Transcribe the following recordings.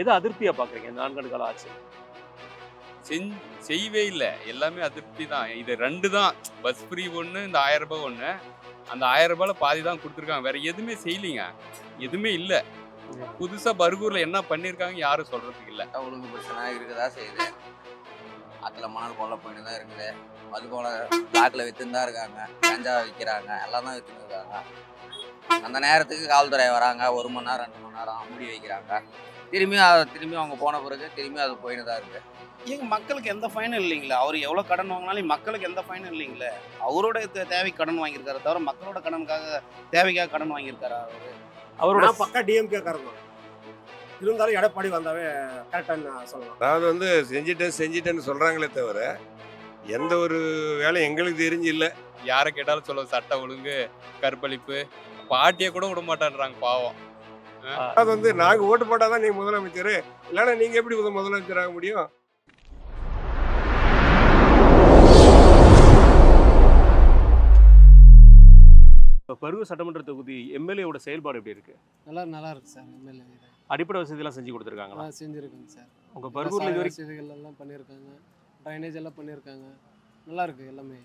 எதை அதிருப்தியா பாக்குறீங்க இந்த நான்காண்டு கால ஆட்சி? செஞ் செய்யவே இல்லை. எல்லாமே அதிருப்தி தான். இது ரெண்டு தான். பஸ் ஃப்ரீ ஒன்று இந்த ஆயிரம் ரூபாய் ஒன்று அந்த ஆயிரம் ரூபாயில பாதி தான் கொடுத்துருக்காங்க. வேற எதுவுமே செய்யலைங்க. எதுவுமே இல்லை. புதுசா பர்கூர்ல என்ன பண்ணியிருக்காங்க யாரும் சொல்றதுக்கு இல்லை. ஒழுங்கு பிரச்சனை இருக்குதா செய்யுது? ஆற்றுல மணல் கொல்ல போயிட்டு தான் இருக்குது. அது போல பிளாக்ல வித்துன்னு தான் இருக்காங்க. கஞ்சா விற்கிறாங்க எல்லாம் தான் வித்துன்னு இருக்காங்க. அந்த நேரத்துக்கு காவல்துறை வராங்க. ஒரு மணி நேரம் ரெண்டு மணி நேரம் மூடி வைக்கிறாங்க. திரும்பி அது- திரும்பி அவங்க போன பிறகு திரும்பி அது போயிட்டு தான் இருக்கு. ஏங்க மக்களுக்கு எந்த ஃபைனும் இல்லைங்களா? அவர் எவ்வளோ கடன் வாங்கினாலும் மக்களுக்கு எந்த ஃபைனும் இல்லைங்களே? அவரோட தே- தேவைக்கு கடன் வாங்கியிருக்காரு தவிர மக்களோட கடனுக்காக தேவைக்காக கடன் வாங்கியிருக்காரா அவரு? அவரோட பக்கா டிஎம்கே காரங்க இருந்தாலும் எடப்பாடி வந்தாவே கரெக்டாக சொல்லலாம். அதாவது வந்து செஞ்சிட்டேன் செஞ்சிட்டேன்னு சொல்கிறாங்களே தவிர எந்த ஒரு வேலையும் எங்களுக்கு தெரிஞ்சு இல்லை. யாரை கேட்டாலும் சொல்ல சட்ட ஒழுங்கு கற்பழிப்பு பாட்டியை கூட விட மாட்டான்றாங்க பாவம். அது வந்து நாங்கள் ஓட்டு போட்டால் தான் நீங்கள் முதலமைச்சர். இல்லைன்னா நீங்கள் எப்படி முத- முதலமைச்சர் ஆக முடியும்? இப்ப பருவூர் சட்டமன்ற தொகுதி எம்எல்ஏவோட செயல்பாடு எப்படி இருக்கு? நல்லா நல்லா இருக்கு சார் எம்எல்ஏ. அடிப்படை வசதி எல்லாம் செஞ்சு கொடுத்துருக்காங்களா? நல்லா செஞ்சுருக்காங்க சார். உங்க பருவூர்ல இது வரைக்கும் வசதிகள் எல்லாம் பண்ணியிருக்காங்க ட்ரைனேஜ் எல்லாம் பண்ணியிருக்காங்க நல்லா இருக்கு எல்லாமே.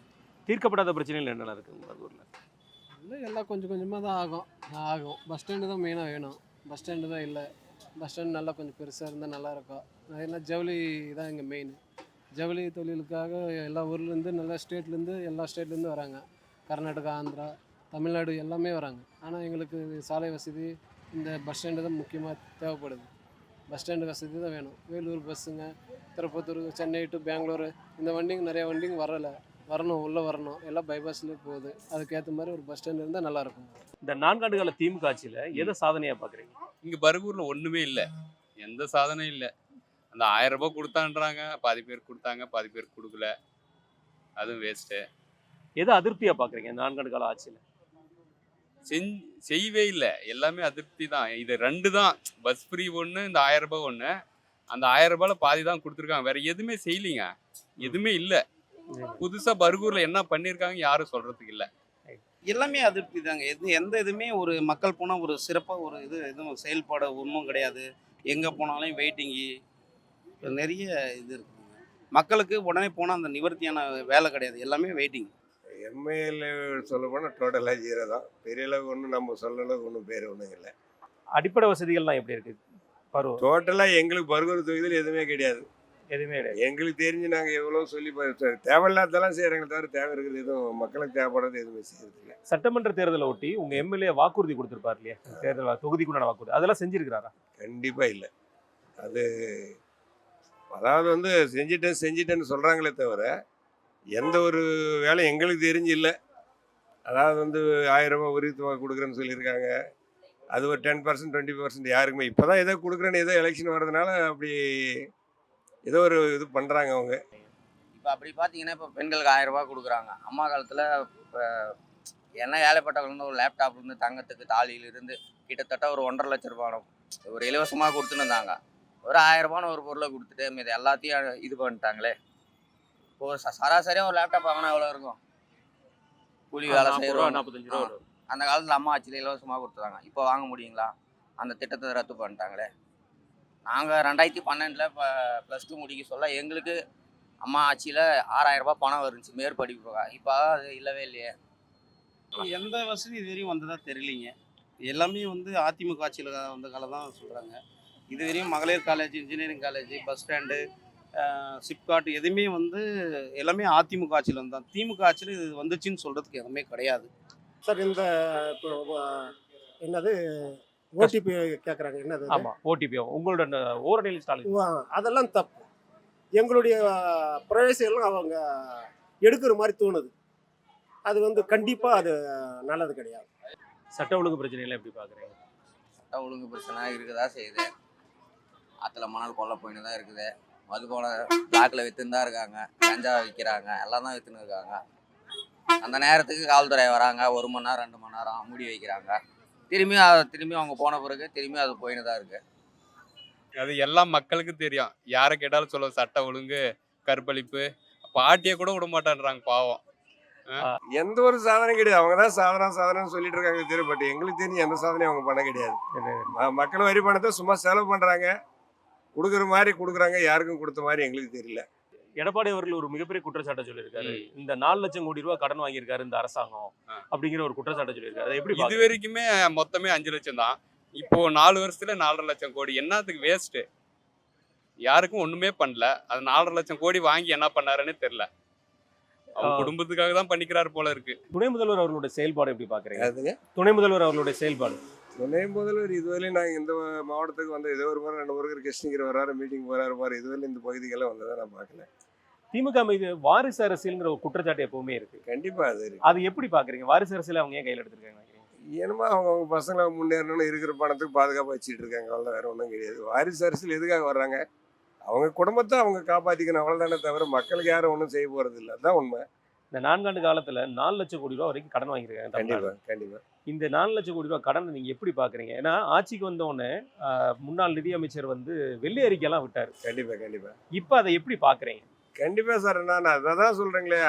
தீர்க்கப்படாத பிரச்சனைகள் என்னென்ன இருக்கு உங்க பருவூர்ல இல்லை எல்லாம் கொஞ்சம் கொஞ்சமாக தான் ஆகும். ஆகும். பஸ் ஸ்டாண்டு தான் மெயினாக வேணும். பஸ் ஸ்டாண்டு தான் இல்லை. பஸ் ஸ்டாண்ட் நல்லா கொஞ்சம் பெருசாக இருந்தால் நல்லாயிருக்கும் அதெல்லாம் ஏன்னா ஜவுளி தான் இங்கே மெயின் ஜவுளி தொழிலுக்காக எல்லா ஊர்லேருந்து நல்லா ஸ்டேட்லேருந்து எல்லா ஸ்டேட்லேருந்து வராங்க. கர்நாடகா ஆந்திரா தமிழ்நாடு எல்லாமே வராங்க. ஆனால் எங்களுக்கு சாலை வசதி இந்த பஸ் ஸ்டாண்டு தான் முக்கியமாக தேவைப்படுது. பஸ் ஸ்டாண்டு வசதி தான் வேணும். வேலூர் பஸ்ஸுங்க திருப்பத்தூர் சென்னை டு பெங்களூரு இந்த வண்டிங்க நிறையா வண்டிங்க வரலை. வரணும் உள்ளே வரணும். எல்லாம் பைபாஸ்லேயே போகுது. அதுக்கேற்ற மாதிரி ஒரு பஸ் ஸ்டாண்ட் இருந்தால் நல்லாயிருக்கும். இந்த நான்காண்டு கால திமுக ஆட்சியில எதை சாதனையா பாக்குறீங்க? இங்க பர்கூர்ல ஒண்ணுமே இல்லை. எந்த சாதனையும் இல்லை. அந்த ஆயிரம் ரூபாய் கொடுத்தான்றாங்க. பாதி பேர் கொடுத்தாங்க பாதி பேர் கொடுக்கல. அதுவும் வேஸ்ட்டு எதை அதிருப்தியா பாக்குறீங்க இந்த நான்காண்டு கால ஆட்சியில? செஞ் செய்யவே இல்லை. எல்லாமே அதிருப்தி தான். இது ரெண்டு தான். பஸ் ஃப்ரீ ஒன்று இந்த ஆயிரம் ரூபாய் ஒன்று அந்த ஆயிரம் ரூபாயில பாதி தான் கொடுத்துருக்காங்க. வேற எதுவுமே செய்யலைங்க. எதுவுமே இல்லை. புதுசா பர்கூர்ல என்ன பண்ணியிருக்காங்க யாரும் சொல்றதுக்கு இல்லை. எல்லாமே அதிருப்தி தாங்க. எது எந்த இதுவுமே ஒரு மக்கள் போனால் ஒரு சிறப்பாக ஒரு இது எதுவும் செயல்பாடு ஒன்றும் கிடையாது. எங்கே போனாலும் வெயிட்டிங்கி நிறைய இது இருக்குதுங்க. மக்களுக்கு உடனே போனால் அந்த நிவர்த்தியான வேலை கிடையாது. எல்லாமே வெயிட்டிங் எம்எல்ஏ சொல்ல போனால் டோட்டலாக ஜீரோ தான். பெரிய அளவுக்கு ஒன்றும் நம்ம சொல்ல அளவுக்கு ஒன்றும் பேர் ஒன்றும் இல்லை. அடிப்படை வசதிகள்லாம் எப்படி இருக்கு? பருவம் டோட்டலாக எங்களுக்கு பருகூர் தொகுதியில் எதுவுமே கிடையாது. எதுவுமே கிடையாது. எங்களுக்கு தெரிஞ்சு நாங்கள் எவ்வளோ சொல்லி தேவையில்லாததெல்லாம் செய்கிறாங்க தவிர தேவை இருக்கிறது எதுவும் மக்களுக்கு தேவைப்படுறது எதுவுமே செய்யறது இல்லை. சட்டமன்ற தேர்தலை ஒட்டி உங்க எம்எல்ஏ வாக்குறுதி கொடுத்திருப்பார் இல்லையா? தேர்தல் தொகுதிக்குண்டான வாக்குறுதி. அதெல்லாம் செஞ்சிருக்கிறாரா? கண்டிப்பாக இல்லை. அது அதாவது வந்து செஞ்சிட்டேன் செஞ்சிட்டேன்னு சொல்கிறாங்களே தவிர எந்த ஒரு வேலையும் எங்களுக்கு தெரிஞ்சு இல்லை. அதாவது வந்து ஆயிரம் ரூபாய் உரிமை தொகை கொடுக்குறேன்னு சொல்லியிருக்காங்க. அது ஒரு டென் பர்சன்ட் டுவெண்ட்டி பர்சன்ட் யாருக்குமே. இப்போ தான் ஏதோ கொடுக்குறேன்னு ஏதோ எலெக்ஷன் வர்றதுனால அப்படி ஏதோ ஒரு இது பண்ணுறாங்க அவங்க. இப்போ அப்படி பார்த்தீங்கன்னா இப்போ பெண்களுக்கு ஆயிரம் ரூபாய் கொடுக்குறாங்க. அம்மா காலத்தில் இப்போ என்ன ஏழைப்பட்டவங்க ஒரு லேப்டாப் இருந்து தங்கத்துக்கு தாலியிலிருந்து கிட்டத்தட்ட ஒரு ஒன்றரை லட்ச ரூபாய் ஒரு இலவசமாக கொடுத்துன்னு இருந்தாங்க. ஒரு ஆயிரம் ரூபான்னு ஒரு பொருளை கொடுத்துட்டு மீது எல்லாத்தையும் இது பண்ணிட்டாங்களே. இப்போ சராசரியாக ஒரு லேப்டாப் வாங்கினா எவ்வளோ இருக்கும்? கூலி வேலை செய்கிறோம் நாற்பத்தஞ்சு ரூபா வரும். அந்த காலத்தில் அம்மா ஆட்சியில் இலவசமாக கொடுத்தாங்க இப்போ வாங்க முடியுங்களா? அந்த திட்டத்தை ரத்து பண்ணிட்டாங்களே. நாங்கள் ரெண்டாயிரத்தி பன்னெண்டில் இப்போ ப்ளஸ் டூ முடிக்க சொல்ல எங்களுக்கு அம்மா ஆட்சியில் ஆறாயிரம் ரூபாய் பணம் வந்துச்சு மேற்படிப்பு இப்போ அது இல்லவே இல்லையே. எந்த வசதி இது வரையும் வந்ததா தெரியலிங்க. எல்லாமே வந்து அதிமுக ஆட்சியில் வந்த காலம் தான் சொல்கிறாங்க இது வரையும் மகளிர் college engineering college bus stand SIPCOT எதுவுமே வந்து எல்லாமே அதிமுக ஆட்சியில் வந்தான் திமுக ஆட்சியில் இது வந்துச்சுன்னு சொல்கிறதுக்கு எதுவுமே கிடையாது. சார் இந்த இப்போ என்னது ஓடிபி கேட்குறாங்க என்னது அது? ஆமா ஓடிபி. உங்களோட ஓரணியில் ஸ்டாலின். அதெல்லாம் தப்பு. எங்களுடைய பிரவேசம் அவங்க எடுக்கிற மாதிரி தோணுது. அது வந்து கண்டிப்பாக அது நல்லது கிடையாது. சட்ட ஒழுங்கு பிரச்சனை எல்லாம் எப்படி பாக்குறீங்க சட்ட ஒழுங்கு பிரச்சனை இருக்குதா செய்யுது. ஆற்றுல மணல் கொல்ல போயின்னு தான் இருக்குது. அது போல பிளாக்ல வித்துன்னு தான் இருக்காங்க. கஞ்சா விற்கிறாங்க எல்லாம் தான் வித்துன்னு இருக்காங்க. அந்த நேரத்துக்கு காவல்துறை வராங்க. ஒரு மணி நேரம் ரெண்டு மணி நேரம் மூடி வைக்கிறாங்க. திரும்பி அது- திரும்பி அவங்க போன பிறகு திரும்பி அது போயின்னு தான் இருக்கு. அது எல்லாம் மக்களுக்கு தெரியும். யாரை கேட்டாலும் சொல்ல சட்ட ஒழுங்கு கற்பழிப்பு. பாட்டியை கூட விட மாட்டான்றாங்க பாவம். எந்த ஒரு சாதனையும் கிடையாது. அவங்க தான் சாதனை சாதனை சொல்லிட்டு இருக்காங்க தெரியும் பட் எங்களுக்கு தெரிஞ்சு எந்த சாதனையும் அவங்க பண்ண கிடையாது. மக்கள் வரி பணத்தை சும்மா செலவு பண்ணுறாங்க கொடுக்குற மாதிரி கொடுக்குறாங்க யாருக்கும் கொடுத்த மாதிரி எங்களுக்கு தெரியல. எடப்பாடி அவர்கள் ஒரு மிகப்பெரிய குற்றச்சாட்டை சொல்லியிருக்காரு. இந்த நாலு லட்சம் கோடி ரூபாய் கடன் வாங்கியிருக்காரு இந்த அரசாங்கம். அப்படிங்கிற ஒரு குற்றச்சாட்டை சொல்லியிருக்காரு. அதை எப்படி இது? வரைக்குமே மொத்தமே அஞ்சு லட்சம் தான். இப்போ நாலு வருஷத்துல நாலரை லட்சம் கோடி. என்னத்துக்கு வேஸ்ட் யாருக்கும் ஒண்ணுமே பண்ணல. அது நாலரை லட்சம் கோடி வாங்கி என்ன பண்ணாருன்னு தெரியல. அவங்க. குடும்பத்துக்காக தான் பண்ணிக்கிறாரு போல இருக்கு. துணை முதல்வர் அவர்களுடைய செயல்பாடு எப்படி பாக்குறீங்க? துணை முதல்வர் அவர்களுடைய செயல்பாடு. துணை முதல்வர் இதுவரையும் நாங்கள் இந்த மாவட்டத்துக்கு வந்து ஏதோ ஒரு முறை ரெண்டு முறை கிருஷ்ணகிரி வராரு மீட்டிங் போறாரு பாரு. இதுவரையும் இந்த பகுதிக்கெல்லாம் வந்ததை நான் பார்க்கல. திமுக மீது வாரிசு அரசியல்ங்கிற ஒரு குற்றச்சாட்டு எப்பவுமே இருக்கு. கண்டிப்பா அது இருக்கு. அது எப்படி பாக்குறீங்க? வாரிசு அரசியல் அவங்க ஏன் கையில் எடுத்திருக்காங்க? என்னமோ அவங்க அவங்க பசங்களை முன்னேறணும்னு இருக்கிற பணத்துக்கு பாதுகாப்பாக வச்சுட்டு இருக்காங்க. அவ்வளோ வேற ஒன்றும் கிடையாது. வாரிசு அரசியல் எதுக்காக வர்றாங்க? அவங்க குடும்பத்தை அவங்க காப்பாற்றிக்கணும் அவ்வளோதானே தவிர மக்களுக்கு யாரும் ஒன்றும் செய்ய போறது இல்லை அதான் உண்மை. இந்த நான்காண்டு காலத்துல நாலு லட்சம் கோடி ரூபாய் வரைக்கும் கடன் வாங்கியிருக்காங்க தமிழ்நாடு. கண்டிப்பா கண்டிப்பா. இந்த நாலு லட்சம் கோடி ரூபாய் கடனை நீங்க எப்படி பாக்குறீங்க? ஏன்னா ஆட்சிக்கு வந்த உடனே ஆஹ், முன்னாள் நிதியமைச்சர் வந்து வெள்ளி அறிக்கையெல்லாம் விட்டாரு. கண்டிப்பா கண்டிப்பா. இப்ப அதை எப்படி பாக்குறீங்க? கண்டிப்பா சார் நான் அதை தான் சொல்றேங்களே.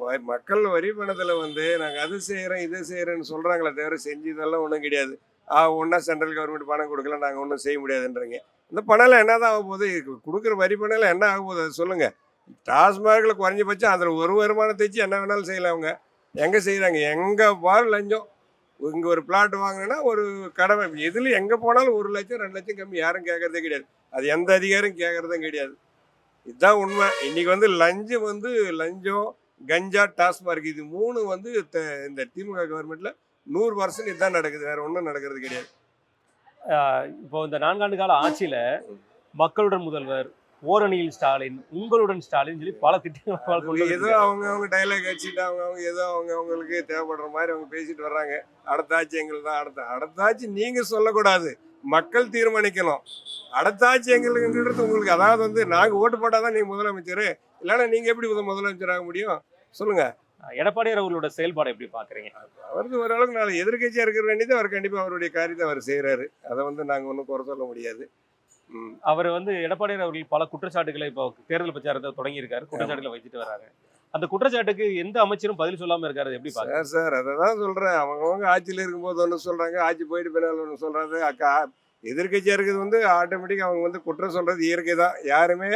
வ- மக்கள் வரி பணத்துல வந்து நாங்க அது செய்யறோம் இது செய்யறோம்னு சொல்றாங்களே தவிர செஞ்சதெல்லாம் ஒன்றும் கிடையாது. ஆ ஒன்றா சென்ட்ரல் கவர்மெண்ட் பணம் கொடுக்கல நாங்கள் ஒன்றும் செய்ய முடியாதுன்றீங்க. இந்த பணம்லாம் என்ன தான் ஆக போகுது கொடுக்குற வரி பணம்லாம் என்ன ஆக போகுது அது சொல்லுங்க. டாஸ்மார்க்கில் குறைஞ்சபட்சம் அதில் ஒரு வருமானத்தை வச்சு என்ன வேணாலும் செய்யலாம் அவங்க. எங்கே செய்கிறாங்க எங்கே பார் லஞ்சம்? இங்கே ஒரு பிளாட் வாங்கினா ஒரு கடமை. எதில் எங்கே போனாலும் ஒரு லட்சம் ரெண்டு லட்சம் கம்மி. யாரும் கேட்குறதே கிடையாது. அது எந்த அதிகாரம் கேட்குறதும் கிடையாது. இதுதான் உண்மை. இன்றைக்கி வந்து லஞ்சம் வந்து லஞ்சம் கஞ்சா டாஸ்மார்க் இது மூணு வந்து த- இந்த திமுக கவர்மெண்ட்டில் நூறு பர்சன்ட் இதுதான் நடக்குது. வேறு ஒன்றும் நடக்கிறது கிடையாது. இப்போ இந்த நான்காண்டு கால ஆட்சியில் மக்களுடன் முதல்வர் ஓரணியில் ஸ்டாலின் உங்களுடன் ஸ்டாலின் சொல்லி பல திட்டங்கள் ஏதோ. அவங்க அவங்க டைலாக் அடிச்சுட்டு அவங்க அவங்க ஏதோ அவங்க அவங்களுக்கு தேவைப்படுற மாதிரி அவங்க பேசிட்டு வர்றாங்க. அடுத்த ஆட்சி எங்களுக்கு தான் அடுத்த அடுத்த ஆட்சி நீங்க சொல்லக்கூடாது. மக்கள் தீர்மானிக்கணும். அடுத்த ஆட்சி எங்களுக்குன்றது உங்களுக்கு அதாவது வந்து நாங்க ஓட்டு போட்டாதான் நீங்க முதலமைச்சர். இல்லைன்னா நீங்க எப்படி முத- முதலமைச்சர் ஆக முடியும்? சொல்லுங்க. எடப்பாடியார் அவர்களோட செயல்பாடு எப்படி பாக்குறீங்க அவருக்கு ஓரளவுக்கு நாளை எதிர்கட்சியா இருக்கிற வேண்டியது அவர் கண்டிப்பா அவருடைய காரியத்தை அவர் செய்யறாரு அதை வந்து நாங்க ஒன்றும் குறை சொல்ல முடியாது. அவர் வந்து எடப்பாடியார் அவர்கள் பல குற்றச்சாட்டுகளை இப்போ தேர்தல் பிரச்சாரத்தை தொடங்கி இருக்காரு குற்றச்சாட்டுகளை வச்சுட்டு வராங்க அந்த குற்றச்சாட்டுக்கு எந்த அமைச்சரும் பதில் சொல்லாம இருக்காரு எப்படி சார் சார் அதை தான் சொல்கிறேன் அவங்கவுங்க ஆட்சியில் இருக்கும்போது ஒன்று சொல்கிறாங்க ஆட்சி போயிட்டு பின்னால் ஒன்று சொல்கிறது அக்கா எதிர்கட்சியாக இருக்கிறது வந்து ஆட்டோமேட்டிக்காக அவங்க வந்து குற்றம் சொல்கிறது இயற்கை தான். யாருமே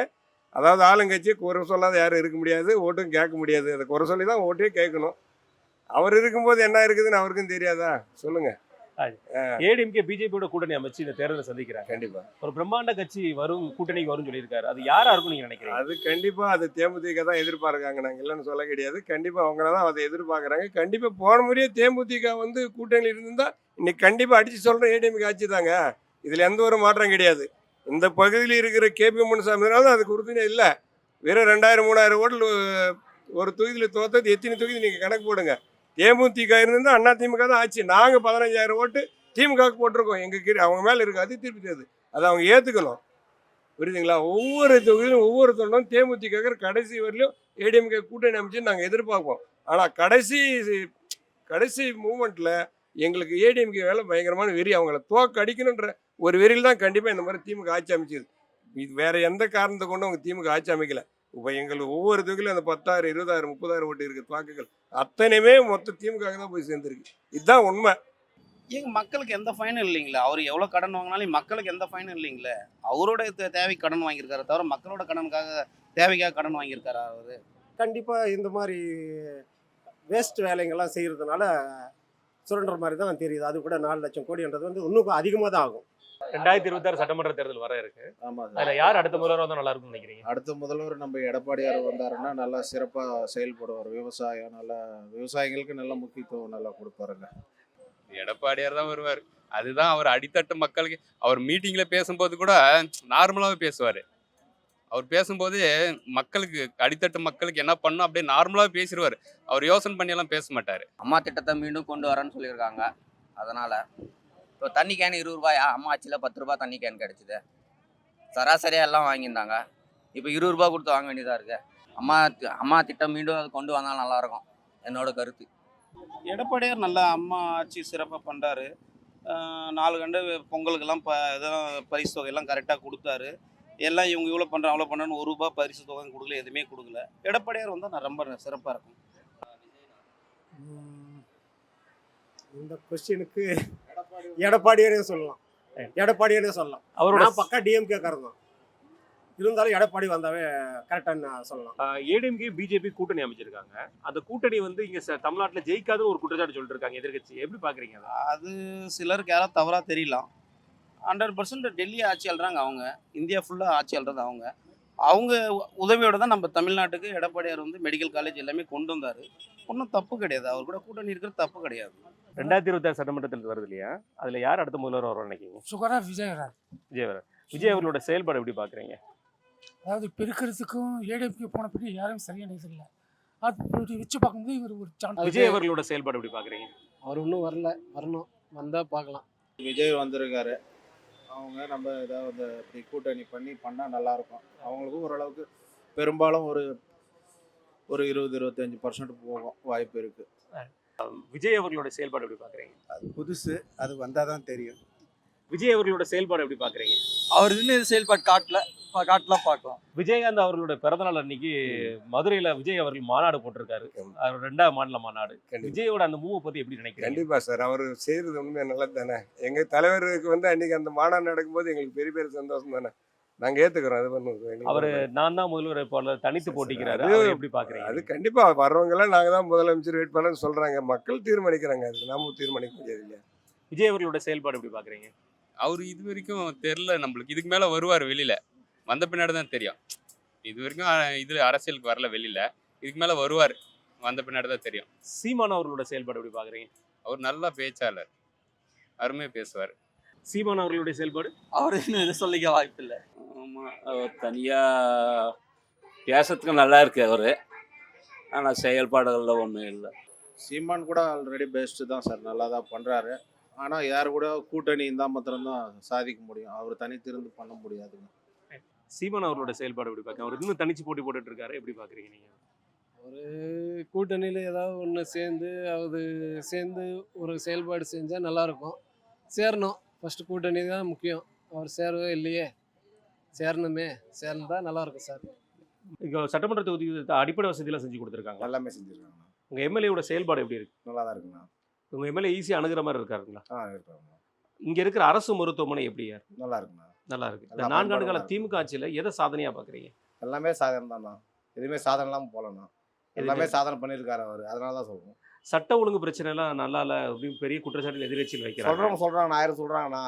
அதாவது ஆளுங்கட்சி குறை சொல்லாத யாரும் இருக்க முடியாது ஓட்டும் கேட்க முடியாது. அதை குறை சொல்லி தான் ஓட்டே கேட்கணும். அவர் இருக்கும்போது என்ன இருக்குதுன்னு அவருக்கும் தெரியாதா? சொல்லுங்க. ஏடிஎம்கே பிஜேபியோட கூட்டணி அமைச்சு இந்த தேர்தலை சந்திக்கிறாங்க. கண்டிப்பா. ஒரு பிரம்மாண்ட கட்சி வரும் கூட்டணிக்கு வரும்னு சொல்லியிருக்காரு. அது யாரா இருக்கும் நீங்க நினைக்கிறீங்க? அது கண்டிப்பா அது தேமுதிக தான் எதிர்பார்க்காங்க. நாங்கள் இல்லைன்னு சொல்ல கிடையாது. கண்டிப்பா அவங்கள தான் அதை எதிர்பார்க்குறாங்க. கண்டிப்பா போன முறையே தேமுதிக வந்து கூட்டணியில் இருந்தா இன்னைக்கு கண்டிப்பா அடிச்சு சொல்றேன் ஏடிஎம்கே ஆட்சி தாங்க. இதுல எந்த ஒரு மாற்றம் கிடையாது. இந்த பகுதியில் இருக்கிற கேபி முனுசாமினாலும் அதுக்கு உறுதுணை இல்லை. வெறும் ரெண்டாயிரம் மூணாயிரம் ஓட்டில் ஒரு தொகுதியில் தோத்தது எத்தனை தொகுதி நீங்கள் கணக்கு போடுங்க. தேமுதிக இருந்தால் அண்ணா திமுக தான் ஆச்சு. நாங்கள் பதினஞ்சாயிரம் ஓட்டு திமுகவுக்கு போட்டிருக்கோம். எங்கள் கீழே அவங்க மேலே இருக்காது திருப்பி அது அதை அவங்க ஏற்றுக்கணும் புரியுதுங்களா? ஒவ்வொரு தொகுதியிலும் ஒவ்வொரு தொண்டும் தேமுதிக கடைசி வரலையும் ஏடிஎம்கே கூட்டணி அமைச்சு நாங்கள் எதிர்பார்ப்போம். ஆனால் கடைசி கடைசி மூமெண்ட்டில் எங்களுக்கு ஏடிஎம்கே வேலை பயங்கரமான வெறி. அவங்கள தோக்கடிக்கணுன்ற ஒரு வெறியில் தான் கண்டிப்பாக இந்த மாதிரி திமுக ஆட்சி அமைச்சது. இது வேறு எந்த காரணத்தை கொண்டு அவங்க திமுக ஆட்சி அமைக்கலை. இப்போ எங்களுக்கு ஒவ்வொரு தொகுதியிலும் அந்த பத்தாயிரம் இருபதாயிரம் முப்பதாயிரம் ஓட்டு இருக்கு வாக்குகள். அத்தனையுமே மொத்த திமுக தான் போய் சேர்ந்துருக்கு. இதுதான் உண்மை. ஏங்க மக்களுக்கு எந்த ஃபைனும் இல்லைங்களா? அவர் எவ்வளோ கடன் வாங்கினாலும் மக்களுக்கு எந்த ஃபைனும் இல்லைங்களே? அவரோட தே- தேவைக்கு கடன் வாங்கியிருக்காரு தவிர மக்களோட கடனுக்காக தேவைக்காக கடன் வாங்கியிருக்காரா அவர்? கண்டிப்பாக இந்த மாதிரி வேஸ்ட் வேலைங்கள்லாம் செய்கிறதுனால சுரண்டுற மாதிரி தான் தெரியுது. அது கூட நாலு லட்சம் கோடின்றது வந்து இன்னும் அதிகமாக தான் ஆகும். ரெண்டாயிரத்தி இருபத்தாறு சட்டமன்ற தேர்தல் வர இருக்கு. அதுல யார் அடுத்த முதல்வர் வந்தா நல்லா இருக்கும்னு நினைக்கிறீங்க? அடுத்த முதல்வர் நம்ம எடப்பாடியார் வந்தாருன்னா நல்லா சிறப்பா செயல்படுவார். விவசாயம் நல்லா விவசாயிகளுக்கு நல்ல முக்கியத்துவம் நல்லா கொடுப்பாருங்க. எடப்பாடியார் தான் வருவார். அதுதான் அவர் அடித்தட்டு மக்களுக்கு அவர் மீட்டிங்ல பேசும்போது கூட நார்மலாவே பேசுவாரு. அவர் பேசும்போது மக்களுக்கு அடித்தட்டு மக்களுக்கு என்ன பண்ணும் அப்படியே நார்மலாவே பேசிடுவார் அவர் யோசனை பண்ணி எல்லாம் பேச மாட்டாரு. அம்மா திட்டத்தை மீண்டும் கொண்டு வரேன்னு சொல்லியிருக்காங்க. அதனால் இப்போ தண்ணி கேன் இருபது ரூபாயா? அம்மா ஆட்சியில் பத்து ரூபாய் தண்ணி கேன் கிடச்சிது. சராசரியாக எல்லாம் வாங்கியிருந்தாங்க. இப்போ இருபது ரூபா கொடுத்து வாங்க வேண்டியதாக இருக்கு. அம்மா அம்மா திட்டம் மீண்டும் அது கொண்டு வந்தால் நல்லாயிருக்கும். என்னோட கருத்து. எடப்பாடியார் நல்லா அம்மா ஆட்சி சிறப்பாக பண்ணுறாரு நாலு கண்டு பொங்கலுக்கெல்லாம் ப இதெல்லாம் பரிசு தொகையெல்லாம் கரெக்டாக கொடுத்தாரு. எல்லாம் இவங்க இவ்வளோ பண்ணுறோம் அவ்வளோ பண்ணுறோன்னு ஒரு ரூபா பரிசு தொகை கொடுக்கல எதுவுமே கொடுக்கல. எடப்பாடியார் வந்தால் நான் ரொம்ப சிறப்பாக இருக்கும். இந்த கொஸ்டினுக்கு எடப்பாடியாரே சொல்லலாம். எடப்பாடியாரே சொல்லலாம். அவரோட நான் பக்கா டிஎம்கே தான். இருந்தாலும் எடப்பாடி வந்தாவே கரெக்டான்னு சொல்லலாம். ஏடிஎம்கே பிஜேபி கூட்டணி அமைச்சிருக்காங்க. அந்த கூட்டணி வந்து இங்க தமிழ்நாட்டுல ஜெயிக்காதுன்னு ஒரு குற்றச்சாட்டு சொல்லிட்டு இருக்காங்க எதிர்க்கட்சி. எப்படி பாக்குறீங்க அதை? சிலருக்கு யாராவது தவறாக தெரியலாம். ஹண்ட்ரட் பர்சன்ட் டெல்லி ஆட்சி ஆள்றாங்க அவங்க. இந்தியா ஃபுல்லாக ஆட்சி ஆள்றது அவங்க. அவங்க உதவியோட தான் நம்ம தமிழ்நாட்டுக்கு எடப்பாடியார் வந்து மெடிக்கல் காலேஜ் எல்லாமே கொண்டு வந்தார். ஒன்றும் தப்பு கிடையாது. அவர் கூட கூட்டணி இருக்கிறது தப்பு கிடையாது. ரெண்டாயிரத்தி இருபத்தாறு சட்டமன்றத்தில் வருது இல்லையா? அதுல யார் அடுத்த முதல்வர் வரும்னு நினைக்கிறீங்க? சுகரா விஜயராஜ் விஜய் வர விஜய் அவர்களோட செயல்பாடு எப்படி பாக்குறீங்க? அதாவது பெருக்கிறதுக்கும் ஏடிஎம்கே போன பின்னாடி யாரும் சரியான இது இல்லை அது வச்சு பார்க்கும்போது இவர் ஒரு சான்ஸ் விஜய் அவர்களோட செயல்பாடு எப்படி பாக்குறீங்க? அவர் இன்னும் வரல வரணும். வந்தால் பார்க்கலாம். விஜய் வந்திருக்காரு. அவங்க நம்ம ஏதாவது இப்படி கூட்டணி பண்ணி பண்ணால் நல்லாயிருக்கும். அவங்களுக்கும் ஓரளவுக்கு பெரும்பாலும் ஒரு ஒரு இருபது இருபத்தஞ்சி பர்சன்ட் போகும் வாய்ப்பு இருக்குது விஜய் அவர்களோட செயல்பாடு எப்படி பாக்குறீங்க அது புதுசு அது வந்தால் தான் தெரியும். விஜய் அவர்களோட செயல்பாடு எப்படி பாக்குறீங்க அவர் இன்னும் செயல்பாடு காட்டல காட்டலாம் பார்க்கலாம். விஜயகாந்த் அவர்களோட பிறந்தநாள் அன்னைக்கு மதுரையில விஜய் அவர்கள் மாநாடு போட்டிருக்காரு. அவர் ரெண்டாவது மாநில மாநாடு. விஜயோட அந்த மூவை பத்தி எப்படி நினைக்கிறீங்க? கண்டிப்பா சார் அவர் செய்யறது உண்மை நல்லது தானே எங்க தலைவருக்கு வந்து அன்னைக்கு அந்த மாநாடு நடக்கும்போது எங்களுக்கு பெரிய பெரிய சந்தோஷம் தானே நாங்க ஏத்துக்கிறோம் அது பண்ணுவோம் அவரு நான் தான் முதல்வர் வேட்பாளர் தனித்து போட்டிக்கிறாரு அது- அவரை எப்படி பாக்குறீங்க? அது கண்டிப்பா வர்றவங்க எல்லாம் நாங்க தான் முதலமைச்சர் வேட்பாளர்னு சொல்றாங்க. மக்கள் தீர்மானிக்கிறாங்க அதுக்கு நாம தீர்மானிக்க முடியாது இல்லையா? விஜய் அவர்களோட செயல்பாடு எப்படி பாக்குறீங்க? அவர் இது வரைக்கும் தெரில நம்மளுக்கு. இதுக்கு மேலே வருவார் வெளியில. வந்த பின்னாடி தான் தெரியும். இது வரைக்கும் இதுல அரசியலுக்கு வரல வெளியில. இதுக்கு மேலே வருவார். வந்த பின்னாடி தான் தெரியும். சீமான் அவர்களோட செயல்பாடு எப்படி பாக்குறீங்க? அவர் நல்ல பேச்சாளர். அருமையாக பேசுவார். சீமான் அவர்களுடைய செயல்பாடு? அவர் இன்னும் எதுவும் சொல்லிக்க வாய்ப்பு இல்லை ஆமாம் அவர் தனியாக பேசுறதுக்கு நல்லா இருக்கு அவர். ஆனால் செயல்பாடுகளில் ஒன்றும் இல்லை. சீமான் கூட ஆல்ரெடி பெஸ்ட்டு தான் சார். நல்லா தான் பண்ணுறாரு ஆனால் யார் கூட கூட்டணி இருந்தால் மாத்திரம்தான் சாதிக்க முடியும். அவர் தனித்திருந்து பண்ண முடியாதுங்க சீமான் அவர்களோட செயல்பாடு எப்படி பாக்குறீங்க அவர் இன்னும் தனிச்சு போட்டி போட்டுட்டு இருக்காரு. எப்படி பாக்குறீங்க நீங்க? ஒரு கூட்டணியில் ஏதாவது ஒன்று சேர்ந்து அது சேர்ந்து ஒரு செயல்பாடு செஞ்சால் நல்லாயிருக்கும் சேரணும். ஃபஸ்ட்டு கூட்டணி தான் முக்கியம். அவர் சேரவே இல்லையே. சேரணுமே சேர்ந்தா நல்லாயிருக்கும் சார். இங்க சட்டமன்ற தொகுதிக்கு அடிப்படை வசதியெல்லாம் செஞ்சு கொடுத்துருக்காங்க எல்லாமே செஞ்சுருக்காங்கண்ணா. உங்க எம்எல்ஏவோட செயல்பாடு எப்படி இருக்கு? நல்லா தான் இருக்குண்ணா உங்க எம்எல்ஏ ஈஸியா அணுகிற மாதிரி இருக்காருங்களா? ஆ இருக்காங்கண்ணா இங்க இருக்கிற அரசு மருத்துவமனை இருக்கு? நல்லா இருக்குண்ணா நல்லா இருக்கு இந்த நான்காண்டு கால திமுக ஆட்சியில எதை சாதனையா பாக்குறீங்க? எல்லாமே சாதனை தான்ண்ணா எதுவுமே சாதனை இல்லாமல் போகலண்ணா. எல்லாமே சாதனை பண்ணியிருக்காரு அவர். அதனால தான் சொல்கிறோம் சட்ட ஒழுங்கு பிரச்சனை எல்லாம் நல்லா இல்ல அப்படின்னு பெரிய குற்றச்சாட்டு எதிர்கட்சியில் வைக்கிறாங்க. சொல்கிறவங்க சொல்கிறாங்கண்ணா ஆயிரம் சொல்கிறாங்கண்ணா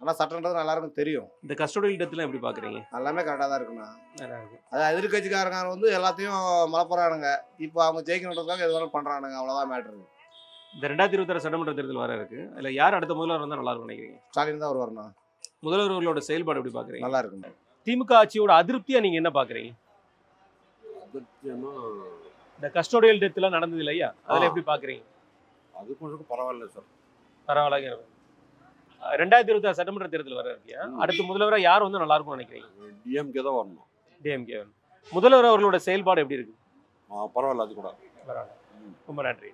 ஆனால் சட்டன்றது எல்லாருக்கும் தெரியும். இந்த கஸ்டோடியல் டெத்லாம் எப்படி பாக்குறீங்க? எல்லாமே கரெக்டாக தான் இருக்குண்ணா. நல்லா இருக்கு அது எதிர்கட்சிக்காரங்க வந்து எல்லாத்தையும் மலப்புறானுங்க. இப்போ அவங்க ஜெயிக்கணுன்றதுக்காக எது வேணாலும் பண்ணுறானுங்க அவ்வளோதான் மேட்ரு இந்த ரெண்டாயிரத்தி இருபத்தாறு சட்டமன்ற தேர்தல் வர இருக்கு. அதுல யார் அடுத்த முதல்வர் வந்தா நல்லா இருக்கும் நினைக்கிறீங்க? ஸ்டாலின் தான் வருவார்ண்ணா. முதல்வர் அவர்களோட செயல்பாடு எப்படி பாக்குறீங்க? நல்லா இருக்குண்ணா திமுக ஆட்சியோட அதிருப்தியா நீங்க என்ன பாக்குறீங்க? இந்த கஸ்டோடியல் டெத் எல்லாம் நடந்தது இல்லையா? அதுல எப்படி பாக்குறீங்க? அது கொஞ்சம் பரவாயில்ல சார். பரவாயில்ல ரெண்டாயிரத்தி இருபத்தாறு சட்டமன்ற தேர்தல் வர இருக்கியா அடுத்த முதல்வரா யார் வந்து நல்லா இருக்கும்னு நினைக்கிறீங்க? டிஎம்கே தான் வரணும். டிஎம்கே முதல்வர் அவர்களோட செயல்பாடு எப்படி இருக்கு? பரவாயில்ல அது கூட. ரொம்ப நன்றி.